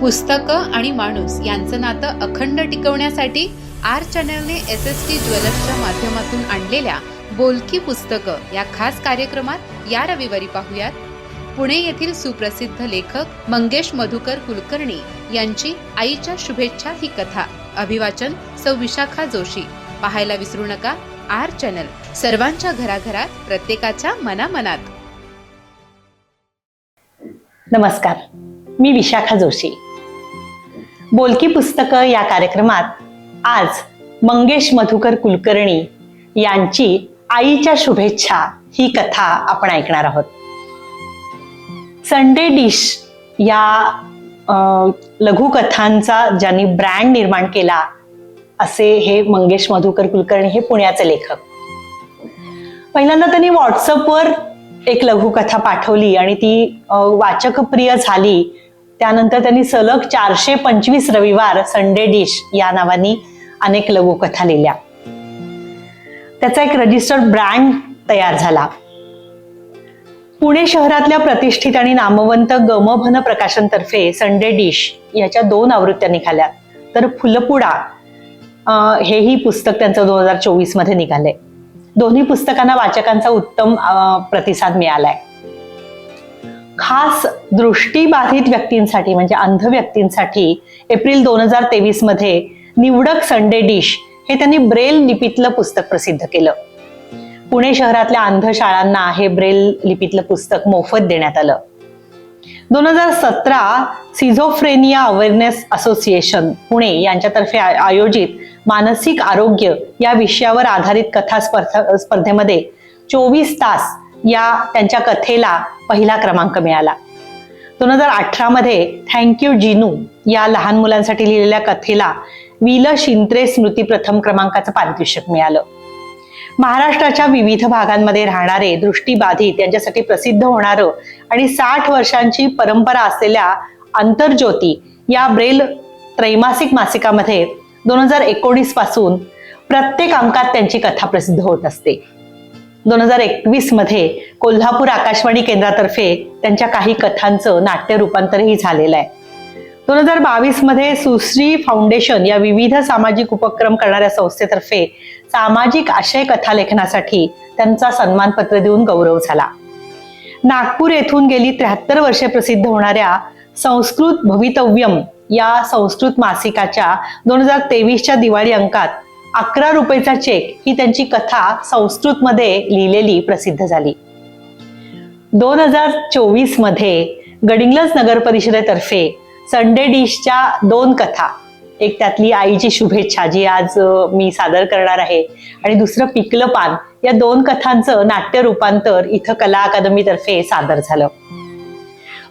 पुस्तकं आणि माणूस यांचं नातं अखंड टिकवण्यासाठी आर चॅनलने एस एस टी ज्वेलर्सच्या माध्यमातून आणलेल्या बोलकी पुस्तकं या खास कार्यक्रमात या रविवारी पाहूयात. पुणे येथील सुप्रसिद्ध लेखक मंगेश मधुकर कुलकर्णी यांची आईच्या शुभेच्छा ही कथा. अभिवाचन सौ विशाखा जोशी. पाहायला विसरू नका आर चॅनल. सर्वांच्या घराघरात प्रत्येकाच्या मनामनात. नमस्कार. मी विशाखा जोशी. बोलकी पुस्तकं या कार्यक्रमात आज मंगेश मधुकर कुलकर्णी यांची आईच्या शुभेच्छा ही कथा आपण ऐकणार आहोत. संडे डिश या अं, लघुकथांचा ज्यांनी ब्रँड निर्माण केला असे हे मंगेश मधुकर कुलकर्णी हे पुण्याचे लेखक. पहिल्यांदा त्यांनी व्हॉट्सअपवर एक लघुकथा पाठवली आणि ती वाचकप्रिय झाली. त्यानंतर त्यांनी सलग चारशे पंचवीस रविवार संडे डिश या नावानी अनेक लघुकथा लिहिल्या. त्याचा एक रजिस्टर्ड ब्रँड तयार झाला. पुणे शहरातल्या प्रतिष्ठित आणि नामवंत गमभन प्रकाशनतर्फे संडे डिश याच्या दोन आवृत्त्या निघाल्या. तर फुलपुडा हेही पुस्तक त्यांचं दोन हजार चोवीसमध्ये निघाले दोन्ही पुस्तकांना वाचकांचा उत्तम प्रतिसाद मिळालाय. खास दृष्टीबाधित व्यक्तींसाठी म्हणजे अंध व्यक्तींसाठी एप्रिल दोन हजार तेवीसमध्ये निवडक संडे डिश हे त्यांनी ब्रेल लिपीतलं पुस्तक प्रसिद्ध केलं. पुणे शहरातल्या अंध शाळांना हे ब्रेल लिपीतलं पुस्तक मोफत देण्यात आलं. दोन हजार सतरा सिझोफ्रेनिया अवेअरनेस असोसिएशन पुणे यांच्यातर्फे आयोजित मानसिक आरोग्य या विषयावर आधारित कथा स्पर्धा स्पर्धेमध्ये चोवीस तास या त्यांच्या कथेला पहिला क्रमांक मिळाला. दोन हजार अठरा मध्ये थँक्यू जिनू या लहान मुलांसाठी लिहिलेल्या कथेला विल शिंत्रे स्मृती प्रथम क्रमांकाचं पारितोषिक मिळालं. महाराष्ट्राच्या विविध भागांमध्ये राहणारे दृष्टीबाधित यांच्यासाठी प्रसिद्ध होणारं आणि साठ वर्षांची परंपरा असलेल्या आंतरज्योती या ब्रेल त्रैमासिक मासिकामध्ये दोन हजार एकोणीसपासून प्रत्येक अंकात त्यांची कथा प्रसिद्ध होत असते. दोन हजार एकवीसमध्ये कोल्हापूर आकाशवाणी केंद्रातर्फे त्यांच्या काही कथांचं नाट्य रूपांतरही झालेलं आहे. दोन हजार बावीसमध्ये सुश्री फाउंडेशन या विविध सामाजिक उपक्रम करणाऱ्या संस्थेतर्फे सामाजिक आशय कथा लेखनासाठी त्यांचा सन्मानपत्र देऊन गौरव झाला. नागपूर येथून गेली त्र्याहत्तर वर्षे प्रसिद्ध होणाऱ्या संस्कृत भवितव्यम या संस्कृत मासिकाच्या दोन हजार तेवीसच्या दिवाळी अंकात अकरा रुपयेचा चेक ही त्यांची कथा संस्कृतमध्ये लिहिलेली प्रसिद्ध झाली. दोन हजार चोवीसमध्ये गडिंग्लज नगर परिषदेतर्फे संडे डिशच्या दोन कथा एक त्यातली आईची शुभेच्छा जी आज मी सादर करणार आहे आणि दुसरं पिकलं पान या दोन कथांचं नाट्य रूपांतर इथं कला अकादमीतर्फे सादर झालं.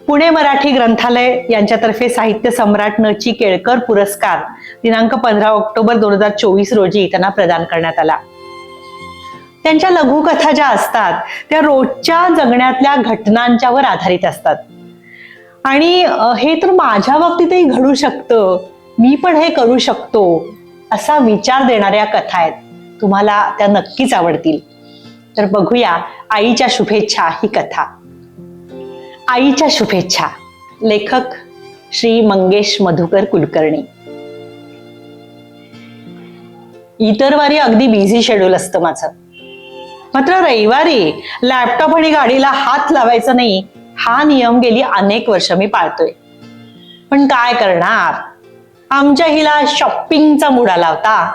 पुणे मराठी ग्रंथालय यांच्यातर्फे साहित्य सम्राट नची केळकर पुरस्कार दिनांक पंधरा ऑक्टोबर दोन हजार चोवीस रोजी त्यांना प्रदान करण्यात आला. त्यांच्या लघुकथा ज्या असतात त्या रोजच्या जगण्यातल्या घटनांच्यावर आधारित असतात. आणि हे तर माझ्या बाबतीतही घडू शकतं मी पण हे करू शकतो असा विचार देणाऱ्या कथा आहेत. तुम्हाला त्या नक्कीच आवडतील. तर बघूया आईच्या शुभेच्छा ही कथा. आईच्या शुभेच्छा. लेखक श्री मंगेश मधुकर कुलकर्णी. इतर वारी अगदी बिझी शेड्यूल असतं माझं. मात्र रविवारी लॅपटॉप आणि गाडीला हात लावायचा नाही हा नियम गेली अनेक वर्ष मी पाळतोय. पण काय करणार? आमच्या हिला शॉपिंगचा मूड आला होता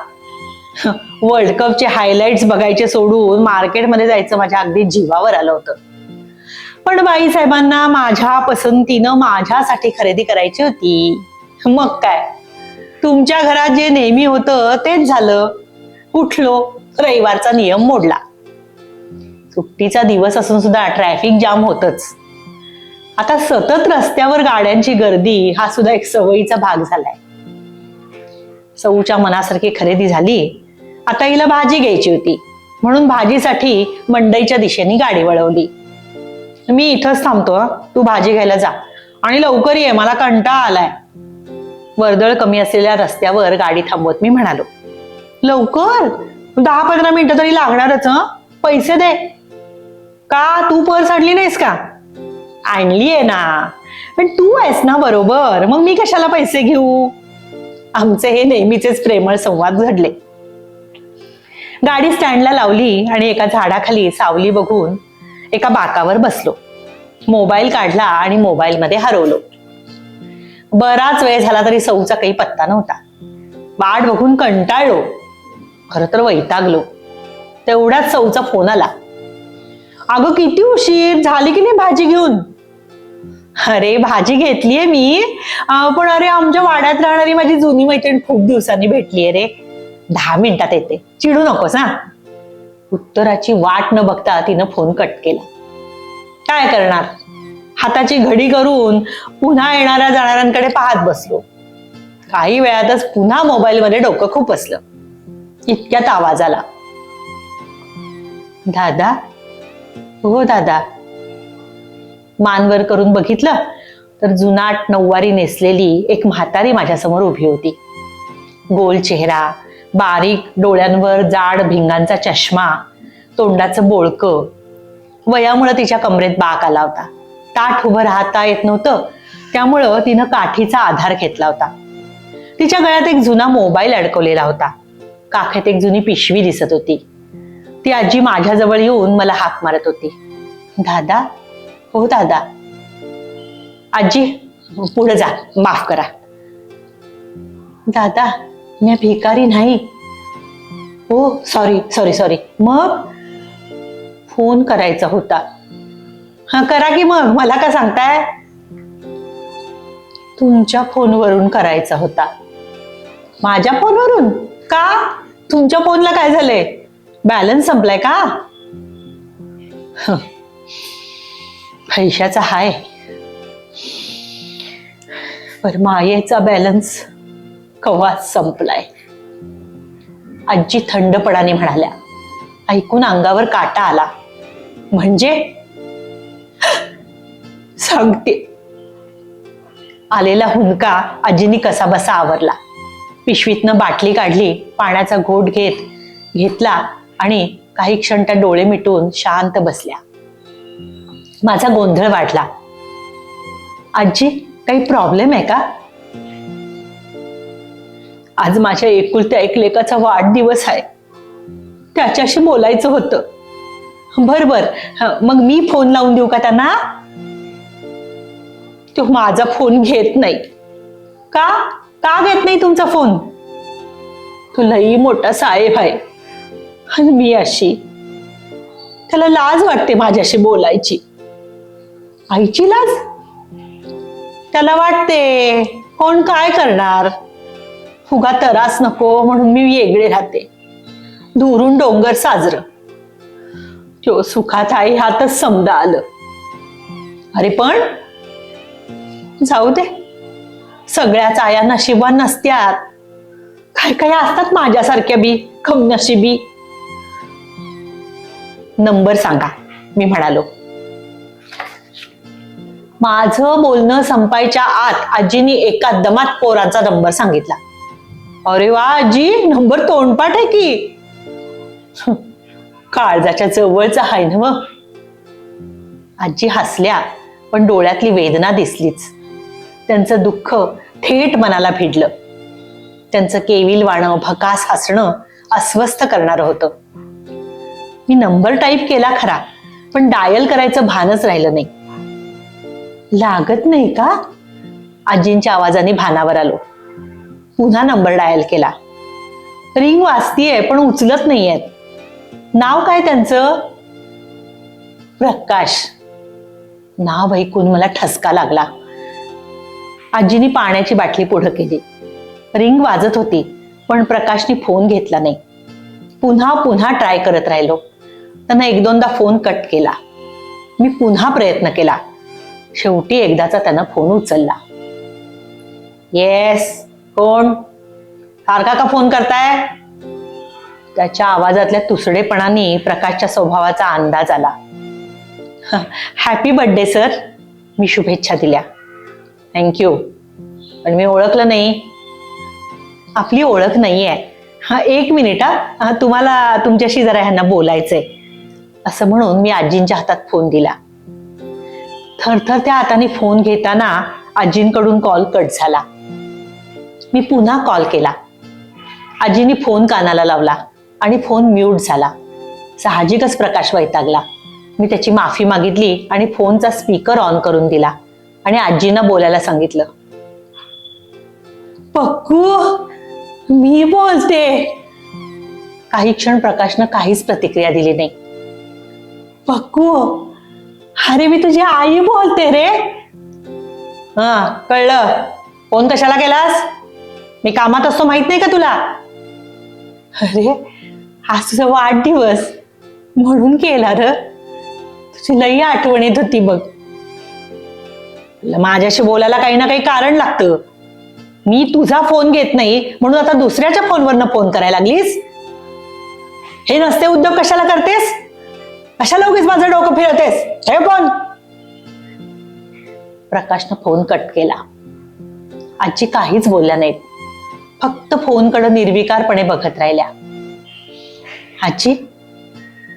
वर्ल्ड कपचे हायलाइट्स बघायचे सोडून मार्केटमध्ये जायचं माझ्या अगदी जीवावर आलं होतं. पण बाई साहेबांना माझ्या पसंतीनं माझ्यासाठी खरेदी करायची होती. मग काय? तुमच्या घरात जे नेहमी होतं तेच झालं. उठलो रविवारचा नियम मोडला. सुट्टीचा दिवस असून सुद्धा ट्रॅफिक जाम होतच. आता सतत रस्त्यावर गाड्यांची गर्दी हा सुद्धा एक सवयीचा भाग झालाय. सऊच्या मनासारखी खरेदी झाली आता हिला भाजी घ्यायची होती. म्हणून भाजीसाठी मंडईच्या दिशेने गाडी वळवली. मी इथंच थांबतो तू भाजी घ्यायला जा. आणि लवकर ये मला कंटाळा आलाय. वर्दळ कमी असलेल्या रस्त्यावर गाडी थांबवत मी म्हणालो. लवकर? दहा पंधरा मिनिटं तरी लागणारच हं. पैसे दे. का तू पर्स आणली नाहीस का? आणली आहे ना. पण तू आहेस ना बरोबर. मग मी कशाला पैसे घेऊ? आमचे हे नेहमीचेच प्रेमळ संवाद घडले. गाडी स्टँडला लावली आणि एका झाडाखाली सावली बघून एका बाकावर बसलो. मोबाईल काढला आणि मोबाईलमध्ये हरवलो. बराच वेळ झाला तरी सौचा काही पत्ता नव्हता. वाट बघून कंटाळलो. खर तर वैतागलो. तेवढ्याच सौचा फोन आला. अगं किती उशीर? झाली की नाही भाजी घेऊन? अरे भाजी घेतलीये मी. पण अरे आमच्या वाड्यात राहणारी माझी जुनी मैत्रीण खूप दिवसांनी भेटलीये रे. दहा मिनिटात येते. चिडू नकोस ना उत्तराची वाट न बघता तिनं फोन कट केला. काय करणार? हाताची घडी करून पुन्हा येणाऱ्या जाणाऱ्यांकडे पाहत बसलो. काही वेळातच पुन्हा मोबाईलमध्ये डोकं खूप असलं इतक्यात आवाज आला. दादा हो दादा. मानवर करून बघितलं तर जुनाट नऊवारी नेसलेली एक म्हातारी माझ्यासमोर उभी होती. गोल चेहरा बारीक डोळ्यांवर जाड भिंगांचा चष्मा तोंडाचं बोळकं. वयामुळं तिच्या कमरेत बाक आला होता. ताठ उभं राहता येत नव्हतं. त्यामुळं तिनं काठीचा आधार घेतला होता. तिच्या गळ्यात एक जुना मोबाईल अडकवलेला होता. काखेत एक जुनी पिशवी दिसत होती. ती आजी माझ्याजवळ येऊन मला हाक मारत होती. दादा हो दादा. आजी पुढे जा माफ करा. दादा मी भिकारी नाही। हो सॉरी सॉरी सॉरी मग? फोन करायचा होता. हा करा की मग. मला का सांगताय? तुमच्या फोनवरून करायचा होता. माझ्या फोनवरून? का? तुमच्या फोनला काय झालंय? बॅलन्स संपलाय का? पैशाचा हाय. पर मायेचा बॅलन्स. कवाच संपलाय. आजी थंडपणाने म्हणाल्या ऐकून अंगावर काटा आला. म्हणजे? सांगते. आलेला हुंका आजीनी कसा बसा आवरला. पिशवीतनं बाटली काढली पाण्याचा घोट घेत घेतला आणि काही क्षण त्या डोळे मिटून शांत बसल्या. माझा गोंधळ वाढला. आजी काही प्रॉब्लेम आहे का? आज माझ्या एकुलत्या एक लेकाचा वाढदिवस आहे. त्याच्याशी बोलायचं होतं. बर बर. मग मी फोन लावून देऊ का त्यांना? तो माझा फोन घेत नाही. का? का घेत नाही तुमचा फोन? तो लई मोठा साहेब आहे. आणि मी अशी. त्याला लाज वाटते माझ्याशी बोलायची. आईची लाज? त्याला वाटते कोण काय करणार? फुगा तरास नको म्हणून मी वेगळे राहते. दुरून डोंगर साजर. तो सुखात आई हातच समजा आलं. अरे पण? जाऊ दे. सगळ्याच आया नशिबा नसत्यात. काय काय असतात माझ्यासारख्या बी खम नशिबी नंबर सांगा मी म्हणालो. माझं बोलणं संपायच्या आत आजीनी एका दमात पोरांचा नंबर सांगितला. अरे वा आजी नंबर तोंडपाठ आहे की? काळजाच्या जवळचा आहे ना मग. आजी हसल्या पण डोळ्यातली वेदना दिसलीच. त्यांचं दुःख थेट मनाला भिडलं. त्यांचं केविल वाणं भकास हसणं अस्वस्थ करणारं होतं. मी नंबर टाईप केला खरा पण डायल करायचं भानच राहिलं नाही. लागत नाही का? आजींच्या आवाजाने भानावर आलो. पुन्हा नंबर डायल केला. रिंग वाजतीये पण उचलत नाहीयेत. नाव काय त्यांचं? प्रकाश. नाव ऐकून मला ठसका लागला. आजीनी पाण्याची बाटली पुढं केली. रिंग वाजत होती पण प्रकाशनी फोन घेतला नाही. पुन्हा पुन्हा ट्राय करत राहिलो. त्यांना एक दोनदा फोन कट केला. मी पुन्हा प्रयत्न केला. शेवटी एकदाचा त्यानं फोन उचलला. येस! कोण? सारखा का फोन करताय? त्याच्या आवाजातल्या तुसडेपणाने प्रकाशच्या स्वभावाचा अंदाज आला. हॅपी बर्थडे सर मी शुभेच्छा दिल्या. थँक्यू पण मी ओळखलं नाही. आपली ओळख नाही आहे हा एक मिनिट हा तुम्हाला तुमच्याशी जरा ह्यांना बोलायचंय. असं म्हणून मी आजींच्या हातात फोन दिला. थरथर त्या हाताने फोन घेताना आजींकडून कॉल कट झाला. मी पुन्हा कॉल केला. आजीनी फोन कानाला लावला आणि फोन म्यूट झाला. साहजिकच प्रकाश वैतागला. मी त्याची माफी मागितली आणि फोनचा स्पीकर ऑन करून दिला आणि आजींना बोलायला सांगितलं. पक्कू मी बोलते. काही क्षण प्रकाशनं काहीच प्रतिक्रिया दिली नाही. पक्कू अरे मी तुझी आई बोलते रे. हा कळलं. फोन कशाला केलास? मी कामात असतो माहीत नाही का तुला? अरे आज तुझा वाढदिवस. म्हणून केला र. तुझी लई आठवण येत होती बघ. माझ्याशी बोलायला काही ना काही कारण लागतं. मी तुझा फोन घेत नाही म्हणून आता दुसऱ्याच्या फोनवरनं फोन करायला लागलीस? हे नसते उद्योग कशाला करतेस? कशाला उगीच माझं डोकं फिरवतेस? हे फोन. प्रकाशनं फोन कट केला. आजी काहीच बोलल्या नाहीत. फक्त फोनकडे निर्विकारपणे बघत राहिल्या. आजी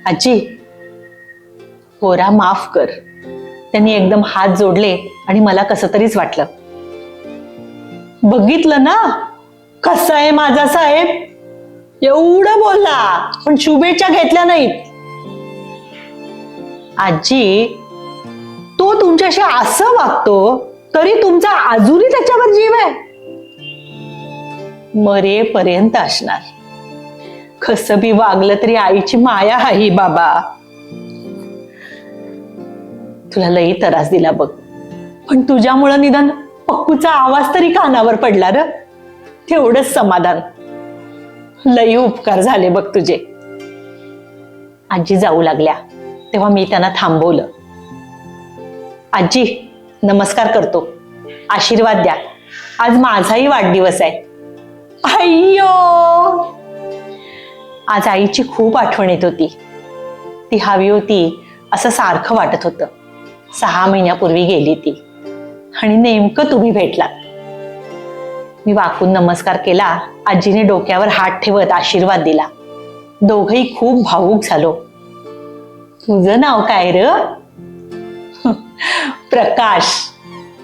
आजी पोरा माफ कर. त्यांनी एकदम हात जोडले आणि मला कसं तरीच वाटलं. बघितलं ना? कसं आहे माझा साहेब? एवढं बोलला पण शुभेच्छा घेतल्या नाहीत. आजी तो तुमच्याशी असं वागतो तरी तुमचा अजूनही त्याच्यावर जीव आहे. मरेपर्यंत असणार. कसं बी वागलं तरी आईची माया आहे बाबा. तुला लई त्रास दिला बघ. पण तुझ्यामुळं निदान पक्कूचा आवाज तरी कानावर पडला र. तेवढंच समाधान. लई उपकार झाले बघ तुझे. आजी जाऊ लागल्या. तेव्हा मी त्यांना थांबवलं. आजी नमस्कार करतो. आशीर्वाद द्या. आज माझाही वाढदिवस आहे. अय्यो. आज आईची खूप आठवण येत होती. ती हवी होती असं सारखं वाटत होतं. सहा महिन्यापूर्वी गेली ती. आणि नेमकं तुम्ही भेटला मी वाकून नमस्कार केला आजीने डोक्यावर हात ठेवत आशीर्वाद दिला. दोघही खूप भावूक झालो. तुझं नाव काय र? प्रकाश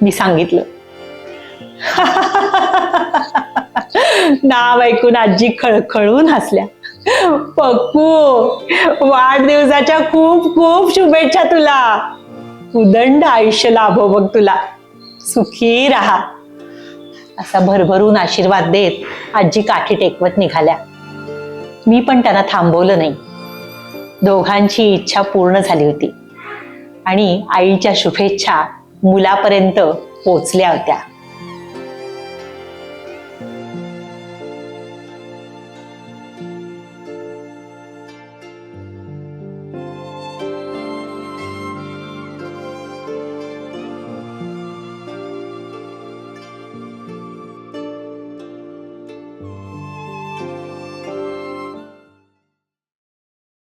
मी सांगितलं. नाव ऐकून आजी खळखळून हसल्या. पक्कू वाढदिवसाच्या खूप खूप शुभेच्छा तुला. उदंड आयुष्य लाभो बघ तुला. सुखी राहा. असा भरभरून आशीर्वाद देत आजी काठी टेकवत निघाल्या. मी पण त्यांना थांबवलं नाही. दोघांची इच्छा पूर्ण झाली होती. आणि आईच्या शुभेच्छा मुलापर्यंत पोचल्या होत्या.